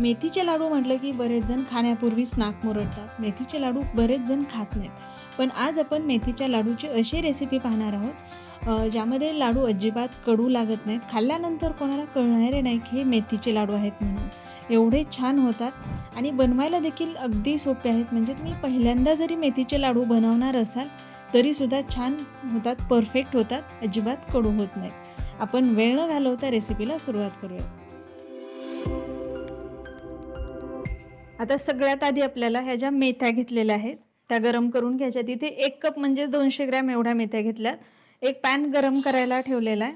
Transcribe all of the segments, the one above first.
मेथीचे लाडू म्हटलं की बरेच जण खाण्यापूर्वीच नाक मुरडतात. मेथीचे लाडू बरेच जण खात नाहीत. पण आज आपण मेथीच्या लाडूची अशी रेसिपी पाहणार आहोत ज्यामध्ये लाडू अजिबात कडू लागत नाहीत. खाल्ल्यानंतर कोणाला कळणारे नाही की हे मेथीचे लाडू आहेत म्हणून. एवढे छान होतात आणि बनवायला देखील अगदी सोपे आहेत. म्हणजे तुम्ही पहिल्यांदा जरी मेथीचे लाडू बनवणार असाल तरीसुद्धा छान होतात परफेक्ट होतात अजिबात कडू होत नाहीत. आपण वेळ न घालवता रेसिपीला सुरुवात करूया आता सगळ्यात आधी आपल्याला ह्या ज्या मेथ्या घेतलेल्या आहेत त्या गरम करून घ्यायच्या. तिथे एक कप म्हणजे दोनशे ग्रॅम एवढ्या मेथ्या घेतल्या एक पॅन गरम करायला ठेवलेला आहे.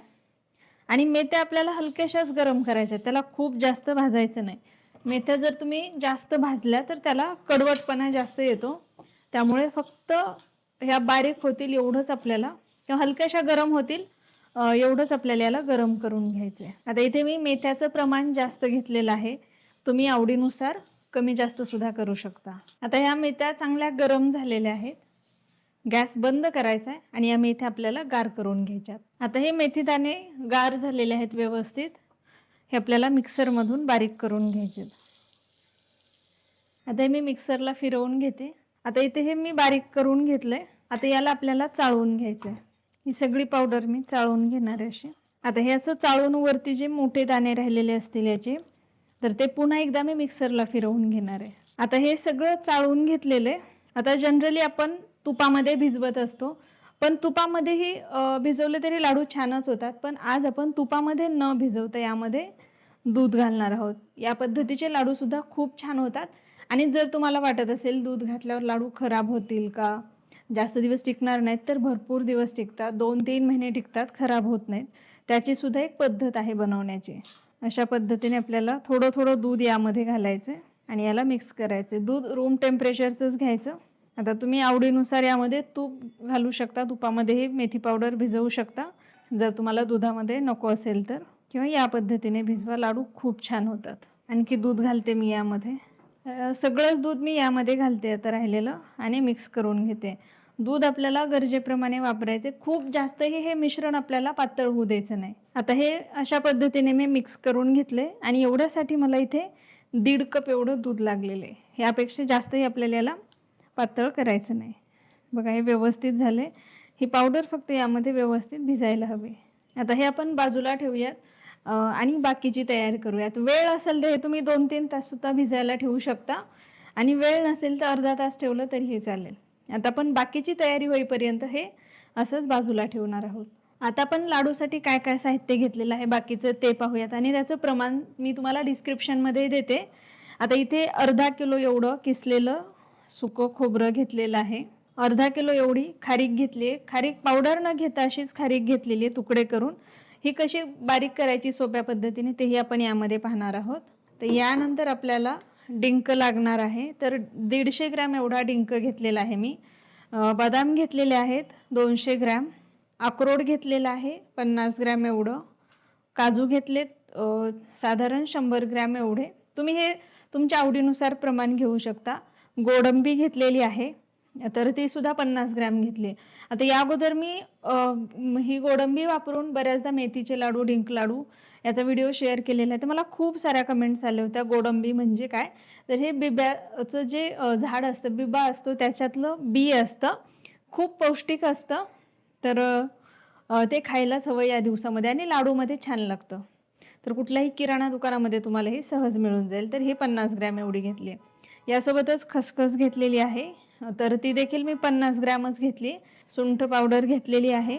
आणि मेथ्या आपल्याला हलक्याशाच गरम करायच्या त्याला खूप जास्त भाजायचं नाही. मेथ्या जर तुम्ही जास्त भाजल्या तर त्याला कडवटपणा जास्त येतो. त्यामुळे फक्त ह्या बारीक होतील एवढंच आपल्याला. किंवा हलक्याशा गरम होतील एवढंच आपल्याला याला गरम करून घ्यायचं आहे आता इथे मी मेथ्याचं प्रमाण जास्त घेतलेलं आहे. तुम्ही आवडीनुसार कमी जास्त सुद्धा करू शकता. आता ह्या मेथ्या चांगल्या गरम झालेल्या आहेत. गॅस बंद करायचा आहे आणि या मेथ्या आपल्याला गार करून घ्यायच्यात. आता हे मेथीदाणे गार झालेले आहेत व्यवस्थित. हे आपल्याला मिक्सरमधून बारीक करून घ्यायचे आता हे मी मिक्सरला फिरवून घेते. आता इथे हे मी बारीक करून घेतलंय. आता याला आपल्याला चाळून घ्यायचं आहे ही सगळी पावडर मी चाळून घेणार आहे अशी. आता हे असं चाळून वरती जे मोठे दाणे राहिलेले असतील याचे तर ते पुन्हा एकदा मी मिक्सरला फिरवून घेणार आहे. आता हे सगळं चाळून घेतलेलं आहे. आता जनरली आपण तुपामध्ये भिजवत असतो. पण तुपामध्येही भिजवले तरी लाडू छानच होतात. पण आज आपण तुपामध्ये न भिजवता यामध्ये दूध घालणार आहोत. या पद्धतीचे लाडूसुद्धा खूप छान होतात. आणि जर तुम्हाला वाटत असेल दूध घातल्यावर लाडू खराब होतील का जास्त दिवस टिकणार नाहीत तर भरपूर दिवस टिकतात. दोन तीन महिने टिकतात खराब होत नाहीत. त्याचीसुद्धा एक पद्धत आहे बनवण्याची. अशा पद्धतीने आपल्याला थोडं थोडं दूध यामध्ये घालायचं आणि याला मिक्स करायचं. दूध रूम टेम्परेचरचंच घ्यायचं. आता तुम्ही आवडीनुसार यामध्ये तूप घालू शकता. तुपामध्येही मेथी पावडर भिजवू शकता. जर तुम्हाला दुधामध्ये नको असेल तर. किंवा या पद्धतीने भिजवा लाडू खूप छान होतात. आणखी दूध घालते मी यामध्ये. सगळंच दूध मी यामध्ये घालते आता राहिलेलं आणि मिक्स करून घेते. दूध आपल्याला गरजेप्रमाणे वापरायचे. खूप जास्तही हे मिश्रण आपल्याला पातळ होऊ द्यायचं नाही. आता हे अशा पद्धतीने मी मिक्स करून घेतले आणि एवढ्यासाठी मला इथे दीड कप एवढं दूध लागलेलं. आहे ह्यापेक्षा जास्तही आपल्याला याला पातळ करायचं नाही. बघा हे व्यवस्थित झाले. ही पावडर फक्त यामध्ये व्यवस्थित भिजायला हवी. आता हे आपण बाजूला ठेवूयात. आणि बाकीची तयारी करूयात. वेळ असेल तर हे तुम्ही दोन तीन ताससुद्धा भिजायला ठेवू शकता. आणि वेळ नसेल तर अर्धा तास ठेवलं तरी हे चालेल. आता आपण बाकीची तयारी होईपर्यंत हे असंच बाजूला ठेवणार आहोत. आता आपण लाडूसाठी काय काय साहित्य घेतलेलं आहे बाकीचं ते पाहूयात. आणि त्याचं प्रमाण मी तुम्हाला डिस्क्रिप्शनमध्ये देते. आता इथे अर्धा किलो एवढं किसलेलं सुकं खोबरं घेतलेलं आहे. अर्धा किलो एवढी खारीक घेतली आहे. खारीक पावडर न घेता अशीच खारीक घेतलेली आहे तुकडे करून. ही कशी बारीक करायची सोप्या पद्धतीने तेही आपण यामध्ये पाहणार आहोत. तर यानंतर आपल्याला डिंक लागणार आहे. तर दीडशे ग्रॅम एवढा डिंक घेतलेला आहे मी. बदाम घेतलेले आहेत दोनशे ग्रॅम. अक्रोड घेतलेला आहे पन्नास ग्रॅम एवढं. काजू घेतलेत साधारण शंभर ग्रॅम एवढे. तुम्ही हे तुमच्या आवडीनुसार प्रमाण घेऊ शकता. गोडंबी घेतलेली आहे तर ती सुद्धा पन्नास ग्रॅम घेतली. आता या अगोदर मी ही गोडंबी वापरून बऱ्याचदा मेथीचे लाडू डिंक लाडू याचा व्हिडिओ शेअर केलेला आहे. तर मला खूप साऱ्या कमेंट्स आल्या होत्या गोडंबी म्हणजे काय? तर हे बिब्याचं जे झाड असतं बिबा असतो त्याच्यातलं बी असतं. खूप पौष्टिक असतं. तर ते खायलाच हवं या दिवसामध्ये आणि लाडूमध्ये छान लागतं. तर कुठल्याही किराणा दुकानामध्ये तुम्हाला हे सहज मिळून जाईल. तर हे पन्नास ग्रॅम एवढी घेतली आहे. यासोबतच खसखस घेतलेली आहे. तर ती देखील मी पन्नास ग्रॅमच घेतली. सुंठ पावडर घेतलेली आहे.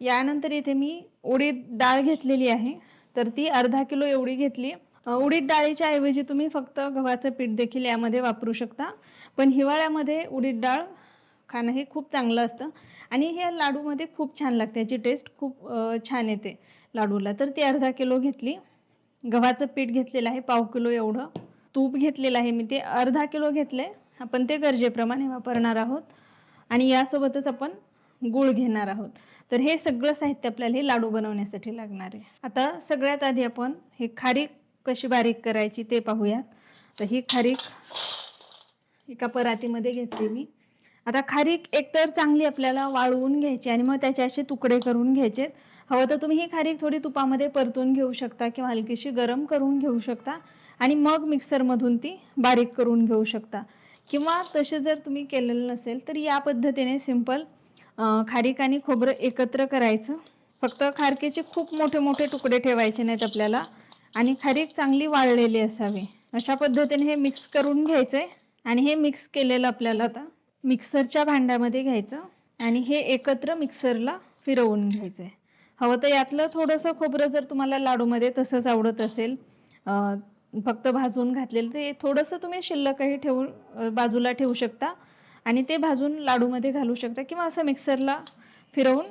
यानंतर इथे मी उडीद डाळ घेतलेली आहे. तर ती अर्धा किलो एवढी घेतली. उडीद डाळीच्या ऐवजी तुम्ही फक्त गव्हाचं पीठ देखील यामध्ये वापरू शकता. पण हिवाळ्यामध्ये उडीद डाळ खाणं हे खूप चांगलं असतं. आणि हे लाडूमध्ये खूप छान लागते. याची टेस्ट खूप छान येते लाडूला. तर ती अर्धा किलो घेतली. गव्हाचं पीठ घेतलेलं आहे. पाव किलो एवढं. तूप घेतलेलं आहे. मी ते अर्धा किलो घेतले आपण ते गरजेप्रमाणे वापरणार आहोत. आणि यासोबतच आपण गूळ घेणार आहोत. तर हे सगळं साहित्य आपल्याला हे लाडू बनवण्यासाठी लागणार आहे. आता सगळ्यात आधी आपण हे खारीक कशी बारीक करायची ते पाहूयात. तर ही खारीक एका परातीमध्ये घेतली मी. आता खारीक एकतर चांगली आपल्याला वाळवून घ्यायची आणि मग त्याचे असे तुकडे करून घ्यायचे हवं तर तुम्ही ही खारीक थोडी तुपामध्ये परतून घेऊ शकता किंवा हलकीशी गरम करून घेऊ शकता. आणि मग मिक्सरमधून ती बारीक करून घेऊ शकता. किंवा तसे जर तुम्ही केलेलं नसेल तर या पद्धतीने सिंपल खारीक आणि खोबरं एकत्र करायचं. फक्त खारकेचे खूप मोठे मोठे तुकडे ठेवायचे नाहीत आपल्याला. आणि खारीक चांगली वाळलेली असावी. अशा पद्धतीने हे मिक्स करून घ्यायचं. आहे आणि हे मिक्स केलेलं आपल्याला आता मिक्सरच्या भांड्यामध्ये घ्यायचं. आणि हे एकत्र मिक्सरला फिरवून घ्यायचं. आहे हवं तर यातलं थोडंसं खोबरं जर तुम्हाला लाडूमध्ये तसंच आवडत असेल फक्त भाजून घातलेलं ते थोडंसं तुम्ही शिल्लकही ठेवून बाजूला ठेवू शकता आणि ते भाजून लाडूमध्ये घालू शकता किंवा असं मिक्सरला फिरवून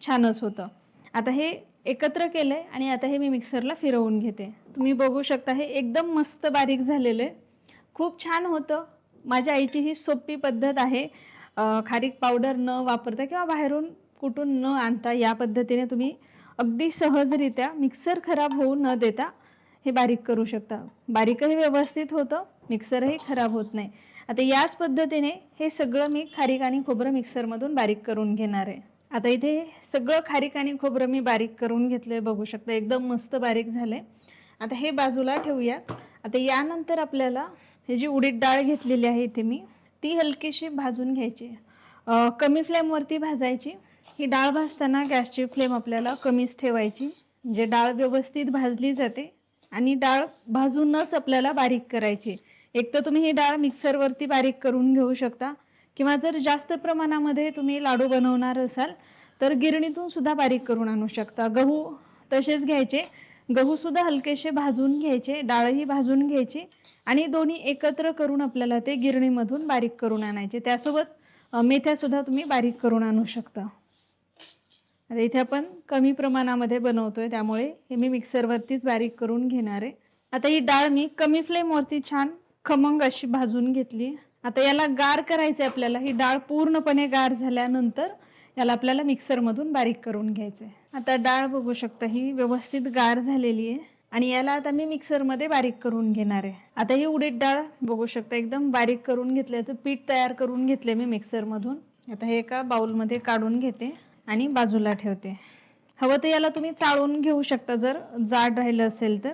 छानच होतं. आता हे एकत्र केलं आहे आणि आता हे मी मिक्सरला फिरवून घेते. तुम्ही बघू शकता हे एकदम मस्त बारीक झालेलं आहे. खूप छान होतं. माझ्या आईची ही सोपी पद्धत आहे खारीक पावडर न वापरता किंवा बाहेरून कुठून न आणता या पद्धतीने तुम्ही अगदी सहजरित्या मिक्सर खराब होऊ न देता हे बारीक करू शकता. बारीकही व्यवस्थित होतं मिक्सरही खराब होत नाही. आता याच पद्धतीने हे सगळं मी खारीक आणि खोबरं मिक्सरमधून बारीक करून घेणार आहे. आता इथे सगळं खारीक आणि खोबरं मी बारीक करून घेतलं आहे बघू शकता. एकदम मस्त बारीक झालं आहे आता हे बाजूला ठेवूयात. आता यानंतर आपल्याला हे जी उडीद डाळ घेतलेली आहे इथे मी ती हलकीशी भाजून घ्यायची. कमी फ्लेमवरती भाजायची. ही डाळ भाजताना गॅसची फ्लेम आपल्याला कमीच ठेवायची म्हणजे डाळ व्यवस्थित भाजली जाते आणि डाळ भाजूनच आपल्याला बारीक करायची. एक तर तुम्ही ही डाळ मिक्सरवरती बारीक करून घेऊ शकता किंवा जर जास्त प्रमाणामध्ये तुम्ही लाडू बनवणार असाल तर गिरणीतून सुद्धा बारीक करून आणू शकता. गहू तसेच घ्यायचे. गहूसुद्धा हलकेसे भाजून घ्यायचे डाळही भाजून घ्यायची आणि दोन्ही एकत्र करून आपल्याला ते गिरणीमधून बारीक करून आणायचे. त्यासोबत मेथ्यासुद्धा तुम्ही बारीक करून आणू शकता. आता इथे आपण कमी प्रमाणामध्ये बनवतोय त्यामुळे हे मी मिक्सरवरतीच बारीक करून घेणार आहे. आता ही डाळ मी कमी फ्लेमवरती छान खमंग अशी भाजून घेतली. आता याला गार करायचं आहे आपल्याला. ही डाळ पूर्णपणे गार झाल्यानंतर याला आपल्याला मिक्सरमधून बारीक करून घ्यायचं आहे आता डाळ बघू शकता ही व्यवस्थित गार झालेली आहे. आणि याला आता मी मिक्सरमध्ये बारीक करून घेणार आहे. आता ही उडीद डाळ बघू शकता एकदम बारीक करून घेतल्याचं पीठ तयार करून घेतले मी मिक्सरमधून. आता हे एका बाउलमध्ये काढून घेते. आणि बाजूला ठेवते. हवं तर याला तुम्ही चाळून घेऊ शकता. जर जाड राहिलं असेल तर.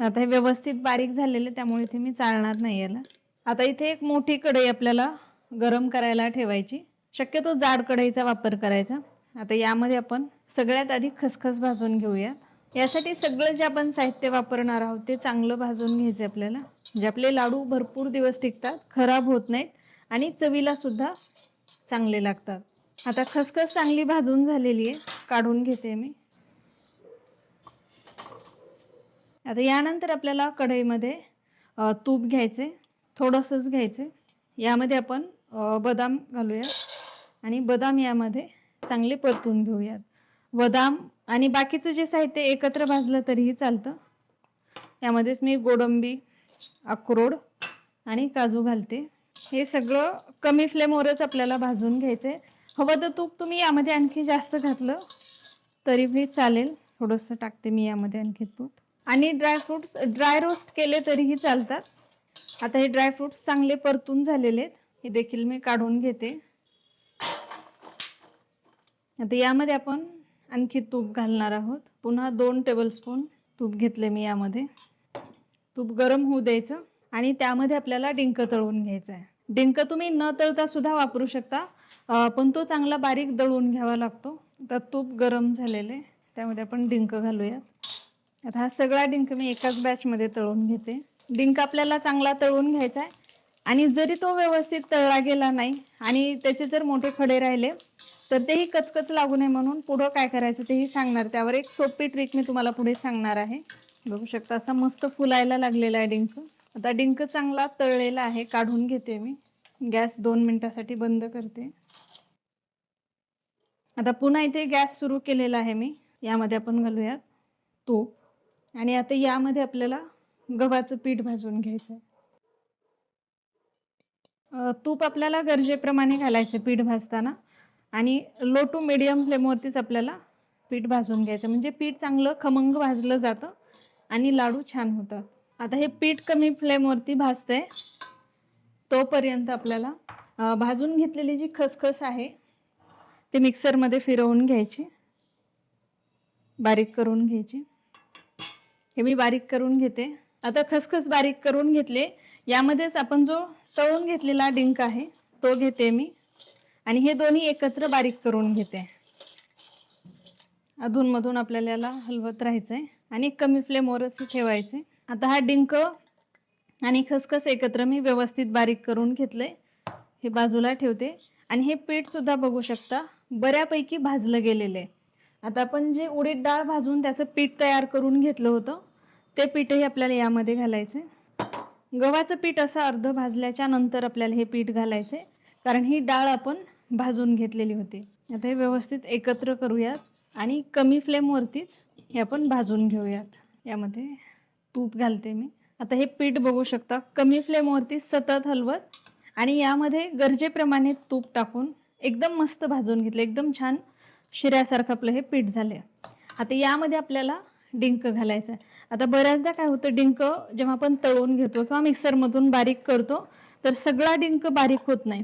आता हे व्यवस्थित बारीक झालेले त्यामुळे इथे मी चालणार नाही याला. आता इथे एक मोठी कढई आपल्याला गरम करायला ठेवायची. शक्यतो जाड कढईचा वापर करायचा. आता यामध्ये आपण सगळ्यात आधी खसखस भाजून घेऊयात यासाठी सगळं जे आपण साहित्य वापरणार आहोत ते चांगलं भाजून घ्यायचं आपल्याला. म्हणजे आपले लाडू भरपूर दिवस टिकतात खराब होत नाहीत आणि चवीला सुद्धा चांगले लागतात. आता खसखस चांगली भाजून झालेली आहे. काढून घेते मी. आता यानंतर आपल्याला कढईमध्ये तूप घ्यायचे थोडंसंच घ्यायचे. यामध्ये आपण बदाम घालूया आणि बदाम यामध्ये चांगले परतून घेऊयात. बदाम आणि बाकीचं जे साहित्य एकत्र भाजलं तरीही चालतं. यामध्येच मी गोडंबी अक्रोड आणि काजू घालते. हे सगळं कमी फ्लेमवरच आपल्याला भाजून घ्यायचं. आहे हवं तर तूप तुम्ही यामध्ये आणखी जास्त घातलं तरी बी चालेल. थोडंसं टाकते मी यामध्ये आणखी तूप. आणि ड्रायफ्रूट्स ड्राय रोस्ट केले तरीही चालतात. आता हे ड्रायफ्रूट्स चांगले परतून झालेले आहेत. हे देखील मी काढून घेते. आता यामध्ये आपण आणखी तूप घालणार आहोत. पुन्हा दोन टेबलस्पून तूप घेतले मी यामध्ये. तूप गरम होऊ द्यायचं आणि त्यामध्ये आपल्याला डिंक तळून घ्यायचं आहे. डिंक तुम्ही न तळता सुद्धा वापरू शकता. पण तो चांगला बारीक दळून घ्यावा लागतो. तर तूप गरम झालेले त्यामध्ये आपण डिंक घालूयात. आता हा सगळा डिंक मी एकाच बॅचमध्ये तळून घेते. डिंक आपल्याला चांगला तळून घ्यायचा आहे. आणि जरी तो व्यवस्थित तळला गेला नाही आणि त्याचे जर मोठे खडे राहिले तर तेही कचकच लागू नये म्हणून पुढं काय करायचं तेही सांगणार. त्यावर एक सोपी ट्रिक मी तुम्हाला पुढे सांगणार आहे. बघू शकता असा मस्त फुलायला लागलेला आहे डिंक. आता डिंक चांगला तळलेला आहे काढून घेते मी. गॅस दोन मिनिटासाठी बंद करते. आता पुन्हा इथे गॅस सुरू केलेला आहे मी. यामध्ये आपण घालूयात तूप. आणि आता यामध्ये आपल्याला गव्हाचं पीठ भाजून घ्यायचं आहे तूप आपल्याला गरजेप्रमाणे घालायचं पीठ भाजताना. आणि लो टू मिडियम फ्लेमवरतीच आपल्याला पीठ भाजून घ्यायचं म्हणजे पीठ चांगलं खमंग भाजलं जातं आणि लाडू छान होतात. आता हे पीठ कमी फ्लेमवरती भाजते. तोपर्यंत आपल्याला भाजून घेतलेली जी खसखस आहे ती मिक्सरमध्ये फिरवून घ्यायची. बारीक करून घ्यायची. हे मी बारीक करून घेते. आता खसखस बारीक करून घेतले. यामध्येच आपण जो तळून घेतलेला डिंक आहे तो घेते मी. आणि हे दोन्ही एकत्र बारीक करून घेते. अधूनमधून आपल्याला याला हलवत राहायचं आहे आणि कमी फ्लेमवरच ठेवायचे आता हा डिंक आणि खसखस एकत्र मी व्यवस्थित बारीक करून घेतले. हे बाजूला ठेवते. आणि हे पीठसुद्धा बघू शकता बऱ्यापैकी भाजलं गेलेलं. आहे आता आपण जे उडीद डाळ भाजून त्याचं पीठ तयार करून घेतलं होतं ते पीठही आपल्याला यामध्ये घालायचं. गव्हाचं पीठ असं अर्ध भाजल्याच्या नंतर आपल्याला हे पीठ घालायचं कारण ही डाळ आपण भाजून घेतलेली होती. आता हे व्यवस्थित एकत्र करूयात आणि कमी फ्लेमवरतीच हे आपण भाजून घेऊयात यामध्ये. तूप घालते मी. आता हे पीठ बघू शकता. कमी फ्लेमवरती सतत हलवत आणि यामध्ये गरजेप्रमाणे तूप टाकून एकदम मस्त भाजून घेतलं. एकदम छान शिऱ्यासारखं आपलं हे पीठ झालं आता यामध्ये आपल्याला डिंक घालायचं आहे आता बऱ्याचदा काय होतं डिंक जेव्हा आपण तळून घेतो किंवा मिक्सरमधून बारीक करतो तर सगळा डिंक बारीक होत नाही.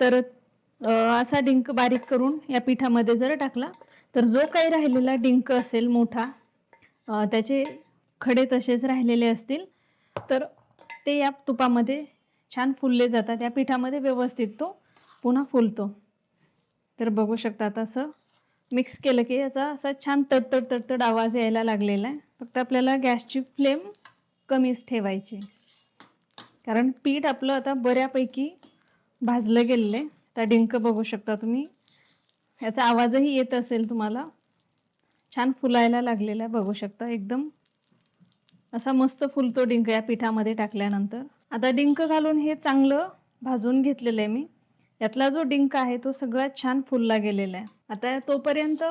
तर असा डिंक बारीक करून या पिठामध्ये जर टाकला तर जो काही राहिलेला डिंक असेल मोठा त्याचे खडे तसेच राहिलेले असतील तर ते या तुपामध्ये छान फुलले जातात. या पिठामध्ये व्यवस्थित तो पुन्हा फुलतो. तर बघू शकता असं मिक्स केलं की याचा असा छान तडतड तडतड आवाज यायला लागलेला आहे. फक्त आपल्याला गॅसची फ्लेम कमीच ठेवायची. कारण पीठ आपलं आता बऱ्यापैकी भाजलं गेलेलं आहे. त्या डिंक बघू शकता तुम्ही. याचा आवाजही येत असेल तुम्हाला. छान फुलायला लागलेला आहे. बघू शकता एकदम असा मस्त फुलतो डिंक या पिठामध्ये टाकल्यानंतर. आता डिंक घालून हे चांगलं भाजून घेतलेलं आहे मी. यातला जो डिंक आहे तो सगळा छान फुलला गेलेला आहे. आता तोपर्यंत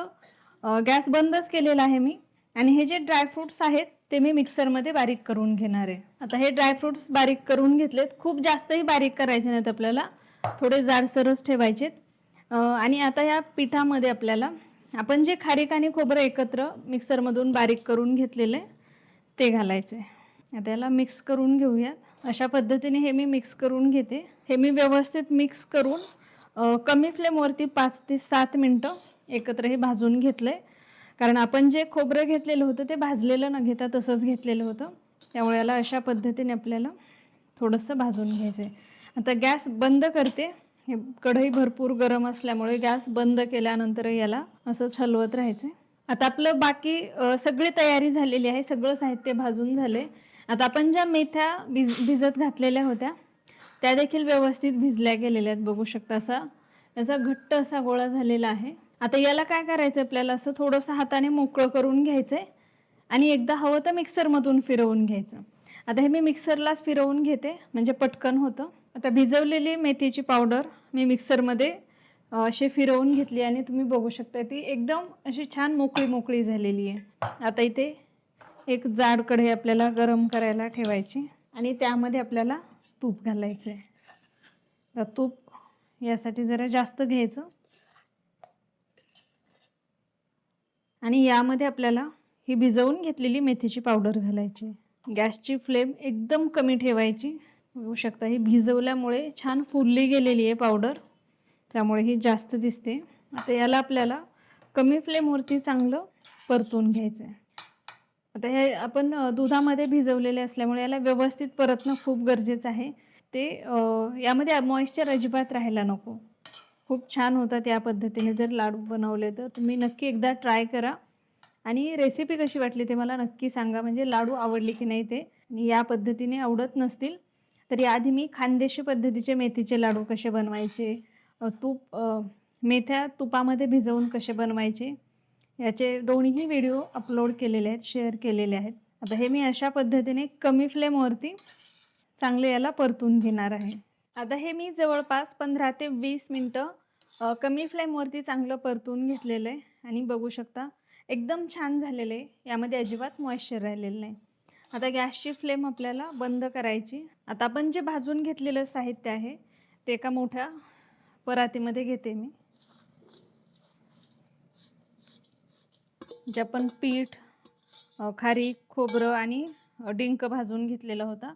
गॅस बंदच केलेला आहे मी. आणि हे जे ड्रायफ्रूट्स आहेत ते मी मिक्सरमध्ये बारीक करून घेणार आहे. आता हे ड्रायफ्रूट्स बारीक करून घेतलेत. खूप जास्तही बारीक करायचे नाहीत आपल्याला. थोडे जाडसरच ठेवायचेत. आणि आता या पिठामध्ये आपल्याला आपण जे खारीक आणि खोबरं एकत्र मिक्सरमधून बारीक करून घेतलेलं आहे ते घालायचं. आहे आता याला मिक्स करून घेऊयात. अशा पद्धतीने हे मी मिक्स करून घेते. हे मी व्यवस्थित मिक्स करून कमी फ्लेमवरती पाच ते सात मिनटं एकत्र हे भाजून घेतलं आहे कारण आपण जे खोबरं घेतलेलं होतं ते भाजलेलं न घेता तसंच घेतलेलं होतं. त्यामुळे याला अशा पद्धतीने आपल्याला थोडंसं भाजून घ्यायचं आहे आता गॅस बंद करते. हे कढई भरपूर गरम असल्यामुळे गॅस बंद केल्यानंतर याला असंच हलवत राहायचं आता आपलं बाकी सगळी तयारी झालेली आहे सगळं साहित्य भाजून झाले आता आपण ज्या मेथ्या भिज भिजत घातलेल्या होत्या त्या देखील व्यवस्थित भिजल्या गेलेल्या आहेत बघू शकता असा याचा घट्ट असा गोळा झालेला आहे. आता याला काय करायचं आपल्याला? असं थोडंसं हाताने मोकळं करून घ्यायचं आहे आणि एकदा हवं तर मिक्सरमधून फिरवून घ्यायचं. आता हे मी मिक्सरलाच फिरवून घेते म्हणजे पटकन होतं. आता भिजवलेली मेथीची पावडर मी मिक्सरमध्ये अशी फिरवून घेतली आणि तुम्ही बघू शकता ती एकदम अशी छान मोकळी मोकळी झालेली आहे. आता इथे एक जाड कढई आपल्याला गरम करायला ठेवायची आणि त्यामध्ये आपल्याला तूप घालायचं आहे. तर तूप यासाठी जरा जास्त घ्यायचं. आणि यामध्ये आपल्याला ही भिजवून घेतलेली मेथीची पावडर घालायची. गॅसची फ्लेम एकदम कमी ठेवायची. बघू शकता ही भिजवल्यामुळे छान फुलली गेलेली आहे पावडर. त्यामुळे ही जास्त दिसते. आता याला आपल्याला कमी फ्लेमवरती चांगलं परतून घ्यायचं आहे आता हे आपण दुधामध्ये भिजवलेले असल्यामुळे याला व्यवस्थित परतणं खूप गरजेचं आहे. ते यामध्ये मॉइश्चर अजिबात राहायला नको. खूप छान होतात या पद्धतीने जर लाडू बनवले तर. तुम्ही नक्की एकदा ट्राय करा. आणि रेसिपी कशी वाटली ते मला नक्की सांगा. म्हणजे लाडू आवडले की नाही ते. आणि या पद्धतीने आवडत नसतील तर याआधी मी खानदेशी पद्धतीचे मेथीचे लाडू कसे बनवायचे तूप मेथ्या तुपामध्ये भिजवून कसे बनवायचे याचे दोन्हीही व्हिडिओ अपलोड केलेले आहेत शेअर केलेले आहेत. आता हे मी अशा पद्धतीने कमी फ्लेमवरती चांगले याला परतून घेणार आहे. आता हे मी जवळपास पंधरा ते वीस मिनटं कमी फ्लेमवरती चांगलं परतून घेतलेलं आहे. आणि बघू शकता एकदम छान झालेलं आहे. यामध्ये अजिबात मॉइश्चर राहिलेलं नाही. आता गॅसची फ्लेम आपल्याला बंद करायची. आता आपण जे भाजून घेतलेलं साहित्य आहे ते एका मोठ्या परातीमध्ये घेते मी. जे आपण पीठ खारी खोबरं आणि डिंक भाजून घेतलेला होता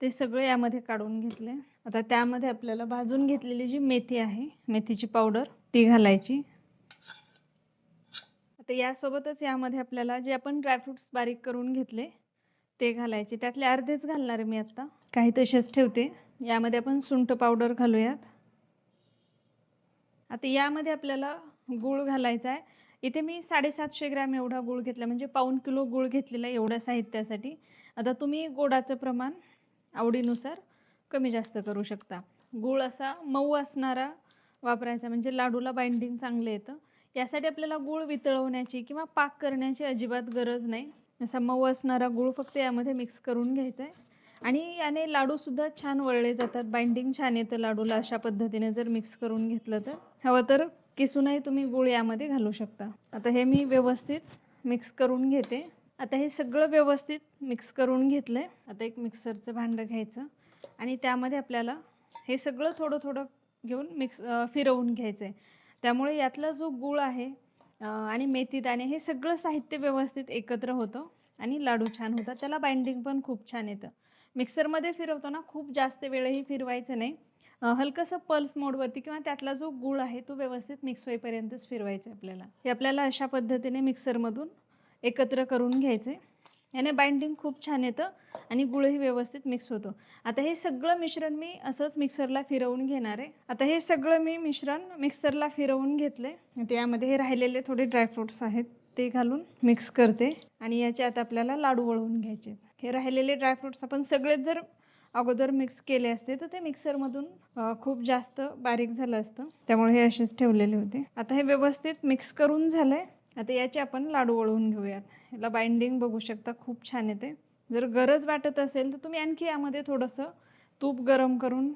ते सगळे यामध्ये काढून घेतले. आता त्यामध्ये आपल्याला भाजून घेतलेली जी मेथी आहे मेथीची पावडर ती घालायची. आता यासोबतच यामध्ये आपल्याला जे आपण ड्रायफ्रुट्स बारीक करून घेतले ते घालायचे. त्यातले अर्धेच घालणार आहे मी आत्ता काही तसेच ठेवते. यामध्ये आपण सुंठ पावडर घालूयात. आता यामध्ये आपल्याला गूळ घालायचा आहे. इथे मी साडेसातशे ग्रॅम एवढा गूळ घेतला म्हणजे पाऊण किलो गूळ घेतलेला आहे एवढ्या साहित्यासाठी. आता तुम्ही गोडाचं प्रमाण आवडीनुसार कमी जास्त करू शकता. गूळ असा मऊ असणारा वापरायचा म्हणजे लाडूला बाइंडिंग चांगलं येतं. यासाठी आपल्याला गूळ वितळवण्याची किंवा पाक करण्याची अजिबात गरज नाही. असा मऊ असणारा गूळ फक्त यामध्ये मिक्स करून घ्यायचा आहे. आणि याने लाडूसुद्धा छान वळले जातात. बाइंडिंग छान येतं लाडूला अशा पद्धतीने जर मिक्स करून घेतलं तर. हवं तर किसूनही तुम्ही गूळ यामध्ये घालू शकता. आता हे मी व्यवस्थित मिक्स करून घेते. आता हे सगळं व्यवस्थित मिक्स करून घेतलं आहे आता एक मिक्सरचं भांडं घ्यायचं आणि त्यामध्ये आपल्याला हे सगळं थोडं थोडं घेऊन मिक्स फिरवून घ्यायचं आहे त्यामुळे यातला जो गूळ आहे आणि मेथीदाणे हे सगळं साहित्य व्यवस्थित एकत्र होतं आणि लाडू छान होतात. त्याला बाइंडिंग पण खूप छान येतं. मिक्सरमध्ये फिरवतो ना खूप जास्त वेळही फिरवायचं नाही. हलकंसं पल्स मोडवरती किंवा त्यातला जो गूळ आहे तो व्यवस्थित मिक्स होईपर्यंतच फिरवायचं आहे आपल्याला. हे आपल्याला अशा पद्धतीने मिक्सरमधून एकत्र करून घ्यायचे याने बाइंडिंग खूप छान येतं आणि गुळही व्यवस्थित मिक्स होतो. आता हे सगळं मिश्रण मी असंच मिक्सरला फिरवून घेणार आहे. आता हे सगळं मी मिश्रण मिक्सरला फिरवून घेतले त्यामध्ये हे राहिलेले थोडे ड्रायफ्रूट्स आहेत. ते घालून मिक्स करते. आणि याच्यात आपल्याला लाडू वळवून घ्यायचे. आहेत. हे राहिलेले ड्रायफ्रूट्स आपण सगळेच जर अगोदर मिक्स केले असते तर ते मिक्सरमधून खूप जास्त बारीक झालं असतं. त्यामुळे हे असेच ठेवलेले होते. आता हे व्यवस्थित मिक्स करून झालं आहे आता याचे आपण लाडू वळवून घेऊयात. याला बाइंडिंग बघू शकता खूप छान येते. जर गरज वाटत असेल तर तुम्ही आणखी यामध्ये थोडंसं तूप गरम करून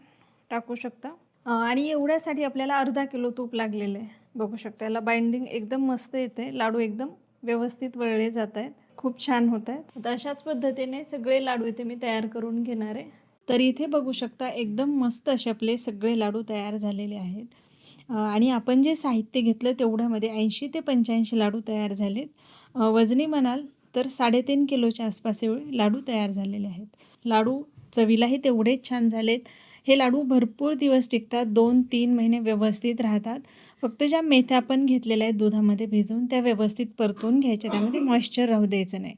टाकू शकता. आणि एवढ्यासाठी आपल्याला अर्धा किलो तूप लागलेलं आहे. बघू शकता. याला बाइंडिंग एकदम मस्त येते लाडू एकदम व्यवस्थित वळले जात आहेत खूप छान होत आहेत आता अशाच पद्धतीने सगळे लाडू इथे मी तयार करून घेणार आहे. तर इथे बघू शकता एकदम मस्त असे आपले सगळे लाडू तयार झालेले आहेत. आणि आपण जे साहित्य घेतलं तेवढ्यामध्ये ऐंशी ते पंच्याऐंशी लाडू तयार झालेत. वजनी म्हणाल तर साडेतीन किलोच्या आसपास एवढे लाडू तयार झालेले आहेत. लाडू चवीलाही तेवढेच छान झालेत. हे लाडू भरपूर दिवस टिकतात दोन तीन महिने व्यवस्थित राहतात. फक्त ज्या मेथ्या आपण घेतलेल्या आहेत दुधामध्ये भिजवून त्या व्यवस्थित परतून घ्यायच्या. त्यामध्ये मॉइश्चर राहू द्यायचं नाही.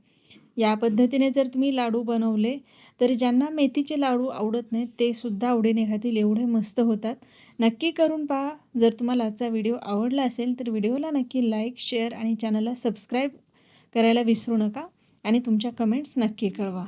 या पद्धतीने जर तुम्ही लाडू बनवले तर ज्यांना मेथीचे लाडू आवडत नाहीत ते सुद्धा आवडीने खातील. एवढे मस्त होतात. नक्की करून पहा. जर तुम्हाला आजचा व्हिडिओ आवडला असेल तर व्हिडिओला नक्की लाईक शेअर आणि चॅनलला सबस्क्राईब करायला विसरू नका. आणि तुमच्या कमेंट्स नक्की कळवा.